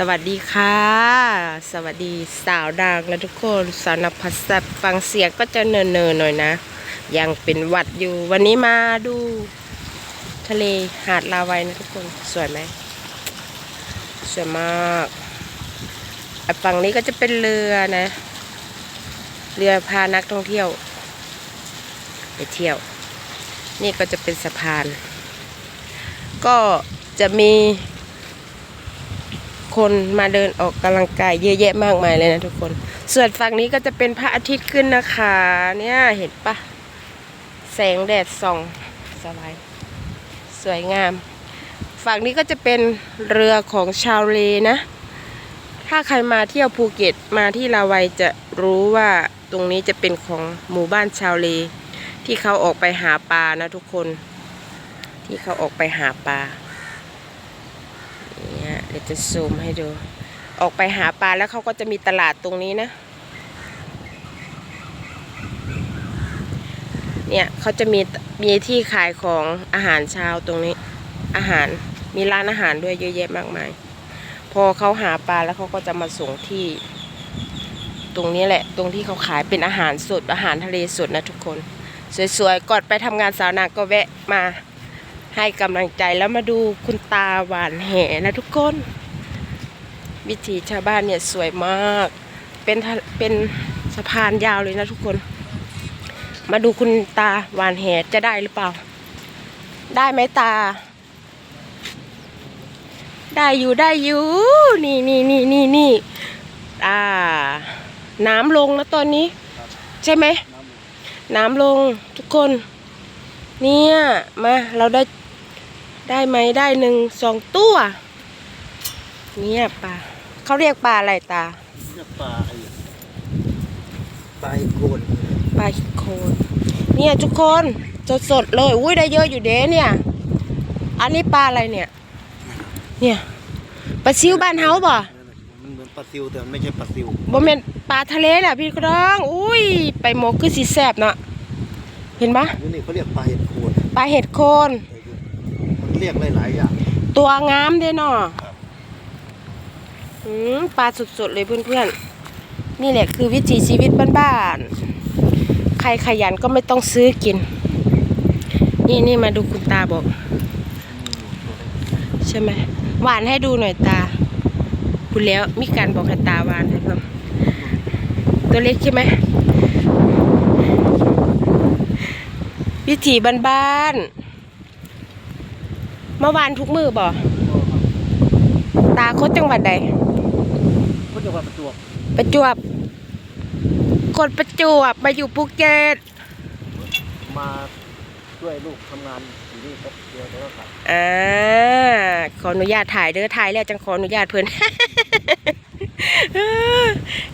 สวัสดีค่ะ สวัสดีสาวดังและทุกคนสาวนับพัสสฟังเสียงก็จะเนินๆหน่อยนะ ยังเป็นวัดอยู่ วันนี้มาดู ทะเลหาดลาวัยนะทุกคนสวยไหมสวยมากฝั่งนี้ก็จะเป็นเรือนะ เรือพานักท่องเที่ยว ไปเที่ยว นี่ก็จะเป็นสะพาน ก็จะมี คนมาเดินออกกำลังกายเยอะแยะมากมายเลยนะทุกคน ส่วนฝั่งนี้ก็จะเป็นพระอาทิตย์ขึ้นนะคะ เนี่ยเห็นปะแสงแดดส่องสบายสวยงาม ฝั่งนี้ก็จะเป็นเรือของชาวเลนะ ถ้าใครมาเที่ยวภูเก็ตมาที่ลาวัยจะรู้ว่าตรงนี้จะเป็นของหมู่บ้านชาวเล ที่เขาออกไปหาปลานะทุกคน ที่เขาออกไปหาปลา ดี๋ยวจะซูมให้ดู ออกไปหาปลาแล้วเขาก็จะมีตลาดตรงนี้นะ เนี่ยเขาจะมีมีที่ขายของอาหารเช้าตรงนี้ อาหารมีร้านอาหารด้วยเยอะแยะมากมาย พอเขาหาปลาแล้วเขาก็จะมาส่งที่ ตรงนี้แหละ ตรงที่เขาขายเป็นอาหารสดอาหารทะเลสดนะทุกคน สวยๆก่อนไปทำงานสาวนางก็แวะมา ให้กำลังใจแล้วมาดูคุณตาหวานแหนะทุกคน วิถีชาวบ้านเนี่ยสวยมาก เป็นเป็นสะพานยาวเลยนะทุกคน มาดูคุณตาหวานแหจะได้หรือเปล่า ได้ไหมตา ได้อยู่ได้อยู่ นี่นี่นี่นี่นี่อ่า น้ำลงแล้วตอนนี้ ใช่ไหม น้ำลงทุกคนเนี่ย มา เราได้ ได้ไหมได้หนึ่งสองตัว เนี่ยปลาเขาเรียกปลาอะไรตาเรียกปลาไอ้ปลาโกนปลาโคนเนี่ยทุกคนสดสดๆเลยอุ้ยได้เยอะอยู่เด้เนี่ย อันนี้ปลาอะไรเนี่ย เนี่ยปลาซิวบ้านเฮาบ่นั่นน่ะมันเหมือนปลาซิวแต่มันไม่ใช่ปลาซิวบ่แม่นปลาทะเลแหละพี่กระดอง อุ้ยไปหมกคือสีแสบเนาะเห็นปะนี่นี่เขาเรียกปลาเห็ดโคนปลาเห็ดโคนมันเรียกหลายๆอย่าง ตัวงามเด้เนาะอืมปลาสดๆเลยเพื่อนๆ นี่แหละคือวิถีชีวิตบ้านๆ ใครขยันก็ไม่ต้องซื้อกิน นี่นี่มาดูคุณตาบอก ใช่ไหมหวานให้ดูหน่อยตา คุณแล้วมีการบอกให้ตาหวานให้เนาะตัวเล็กใช่ไหมวิถีบ้านๆ เมื่อวานทุกมือบ่ตาโคตจังหวัดใดเขาจะว่าประจวบประจวบคนประจวบมาอยู่ภูเก็ตมาช่วยลูกทำงานอยู่นี่ครับเดียวแล้วก็กลับอ่าขออนุญาตถ่ายเด้อถ่ายแล้วจังขออนุญาตเพื่อน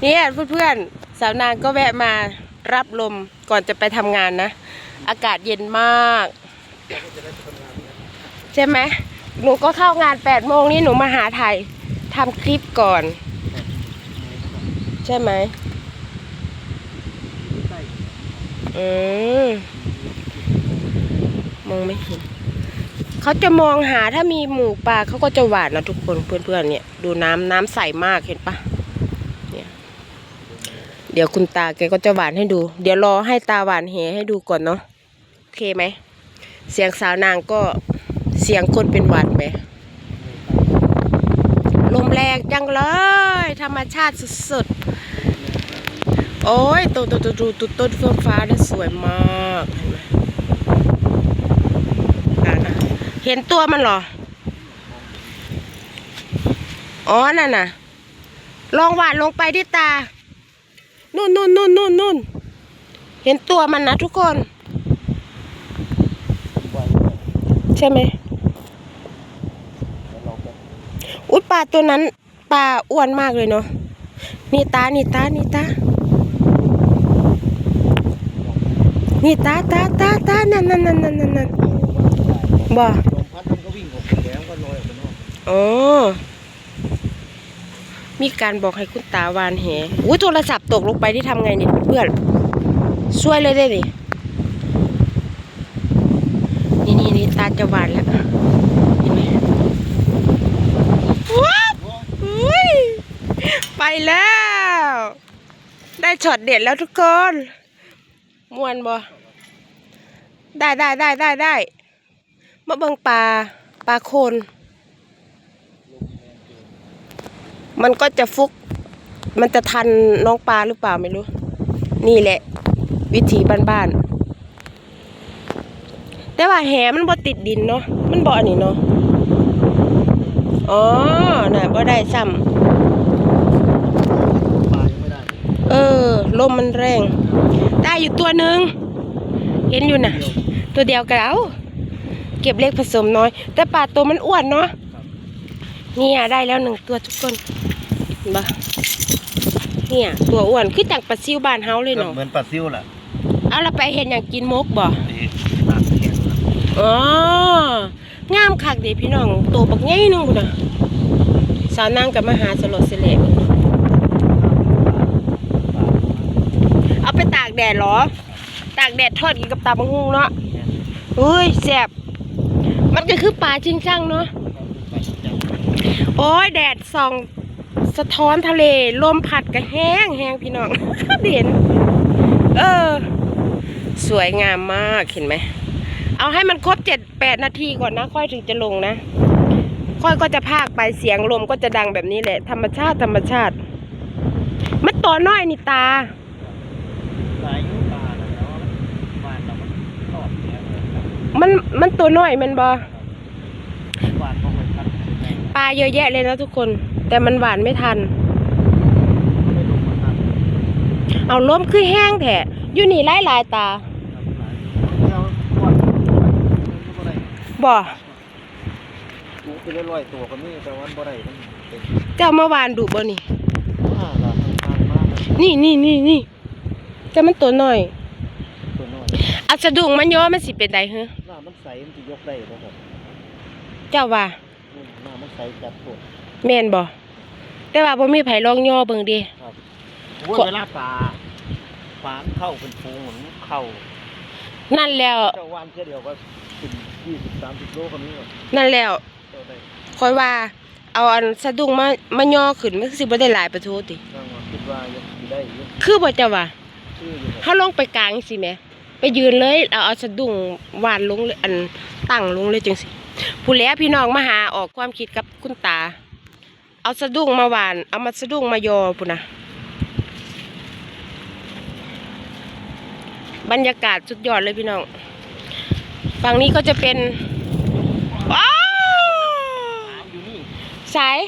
เนี่ยเพื่อนๆสาวนางก็แวะมารับลมก่อนจะไปทำงานนะ อากาศเย็นมาก ใช่ไหมหนูก็เข้างาน8ปดโมงนี่หนูมาหาถ่ายทำคลิปก่อน ใช่ไหมอืมมองไม่เห็นเขาจะมองหาถ้ามีหมูปลาเขาก็จะหวานนะทุกคนเพื่อนๆเนี่ยดูน้ำน้ำใสมากเห็นปะเนี่ยเดี๋ยวคุณตาแกก็จะหวานให้ดู เดี๋ยวรอให้ตาหวานเหให้ดูก่อนเนาะโอเคไหมเสียงสาวนางก็ เสียงคนเป็นหวัดไหมลมแรงจังเลย ธรรมชาติสุดๆ โอ้ยต้นต้นต้นต้นต้นเฟื่องฟ้าได้สวยมากเห็นไหมเห็นตัวมันหรอ อ๋อ นั่นน่ะ ลองหวานลงไปที่ตา นู่นนู่นนู่นนู่นนู่นเห็นตัวมันนะทุกคน ใช่ไหม อุ้ย ปลาตัวนั้นปลาอ้วนมากเลยเนาะนี่ตา นี่ตา นี่ตา นี่ตาตาตาตานั่นนั่นนั่นนั่นนั่นบ่ลมพัดมันก็วิ่งออกไปแล้วก็ลอยออกไปนอกอ๋อมีการบอกให้คุณตาหวานแหอุ้ยโทรศัพท์ตกลงไปที่ทำไงเนี่ยเพื่อนช่วยเลยได้ดินี่นี่นี่ตาจะหวานแล้ว เห็นไหมว้าวอุ้ย ไปแล้ว ได้ช็อตเด็ดแล้วทุกคนมวนบ่ได้ได้ได้ได้ได้มาเบิงปลาปลาโคน มันก็จะฟุก มันจะทันน้องปลาหรือเปล่าไม่รู้ นี่แหละ วิถีบ้านๆแต่ว่าแหมันบ่ติดดินเนาะมันบ่อันนี้เนาะอ๋อน่ะบ่ได้ซ้ำ ปลายังไม่ได้ เออ ลมมันแรง ได้อยู่ตัวหนึ่งเห็นอยู่น่ะเดียวตัวเดียวกันเอาเก็บเล็กผสมน้อย แต่ปลาตัวมันอ้วนเนาะเนี่ยได้แล้วหนึ่งตัวทุกคนเห็นปะเนี่ย ตัวอ้วนคือจากปลาซิวบ้านเฮาเลยเนาะเหมือนปลาซิวแหละเอาเราไปเห็นอย่างกินมกบ่นี่ปลาแข็งนะอ๋องามคักเด็พี่น้องตัวบักใหญ่หนึงพุ่นน่ะสาวนางกับมาหาสลดเสลดเอาไปตากแดดเหรอ ตากแดดทอดกินกับตาบังฮุงเนาะอุ้ยแซ่บมันก็คือปลาชิงช่างเนาะ โอ้ยแดดส่องสะท้อนทะเลลมพัดก็แห้งแห้งพี่น้องเห็น เออ สวยงามมากเห็นไหม เอาให้มันครบเจ็ดแปดนาทีก่อนนะ ค่อยถึงจะลงนะ ค่อยก็จะพากไปเสียงลมก็จะดังแบบนี้แหละ ธรรมชาติธรรมชาติ มันตัวน้อยนี่ตา ปลายุปลาน่ะเนาะปลาเรามันทอดเนี่ยเลยครับ มันมันตัวน้อยแมันบอปลาก็ไม่ทันไม่ปลาเยอะแยะเลยนะทุกคน แต่มันหวานไม่ทันลงมาทันเอาล้มคือแห้งแท้อยู่นี่ไล่ลายๆตาเดี๋ยวก่อนมันบ่ได้บ่กูไปเรื่อยๆตัวก็มีแต่ว่าบ่ได้มันเป็นเจ้าเมื่อวานดูบ่นี่ว่าละทางมากเลยนี่นี่นี่นี่แต่มันตัวน้อยตัวน้อย เอาสะดุ้งมันย่อมันสิเป็นไดเฮะหน้ามัน ใสมันจะยกได้บ่ครับเจ้าว่าอืมหน้ามันใสจัดโคตรแม่นบ่แต่ว่าบ่มีไผลองย่อเบิ่งเดิครับโอ้ยเวลาปลาปลาเข้าเป็นฟูงเหมือนเข้านั่นแล้วเจ้าวานแค่เดียวก็ถึงยี่สิบสามสิบโลก็มีหมดนั่นแล้วเจ้าได้ค่อยว่า เอาอันสะดุ้งมามาย่อขึ้นมันสิบ่ได้หลายประโทษติ นั่งว่าคิดว่ายังสิได้อยู่คือบ่เจ้าว่าชื่ออยู่ครับ เฮาลงไปกลางสิแหม ไปยืนเลยเอาเอาสะดุ้งวานลงเลยอันตั้งลงเลยจังสิผู้แล้วพี่น้องมาหาออกความคิดกับคุณตา เอาสะดุ้งมาวาน เอามาสะดุ้งมายอพุ่นนะบรรยากาศสุดยอดเลยพี่น้องฝั่งนี้ก็จะเป็นว้าวน้ำอยู่นี่สาย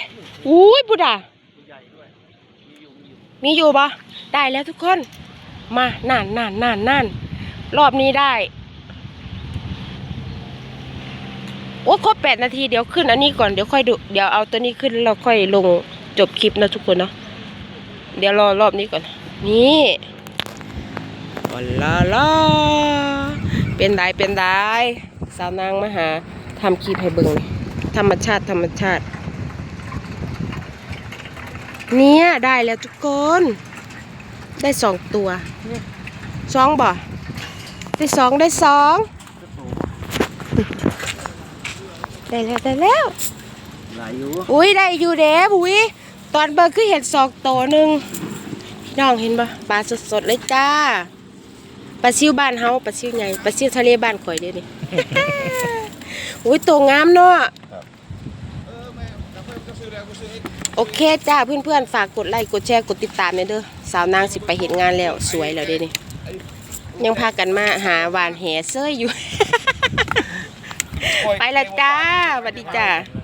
อุ้ยบุดาตัวใหญ่ด้วยมีอยู่มีอยู่มีอยู่ปะได้แล้วทุกคน มานานนานนานนาน รอบนี้ได้ โอ้ครบแปดนาทีเดี๋ยวขึ้นอันนี้ก่อนเดี๋ยวค่อยดูเดี๋ยวเอาตัวนี้ขึ้นแล้วเราค่อยลงจบคลิปนะทุกคนเนาะเดี๋ยวรอรอบนี้ก่อน นี่อลาลาเป็นได้เป็นได้สาวนางมาหาทำคลิปให้เบิ่งธรรมชาติธรรมชาติ เนี่ยได้แล้วทุกคน ได้สองตัวสองบ่ ได้สองได้สองก็โตได้แล้วได้แล้วหลายอยู่อุ้ยได้อยู่เด้บุ้ยตอนเบิร์คือเห็นสองตัวหนึ่งพี่น้องเห็นปะปลาสดๆเลยจ้าปลาซิวบ้านเฮาปลาซิวใหญ่ปลาซิวทะเลบ้านข่อยเด้นี่อุ้ยตัวงามเนาะโอเคจ้าเพื่อนๆ ฝากกดไลค์กดแชร์กดติดตามเนี่ยเด้อสาวนางสิไปเห็นงานแล้วสวยแล้วเด้นี่ ยังพากันมาหาหวานแหเซ้ยอยู่ ไปละจ้าสวัสดีจ้าเ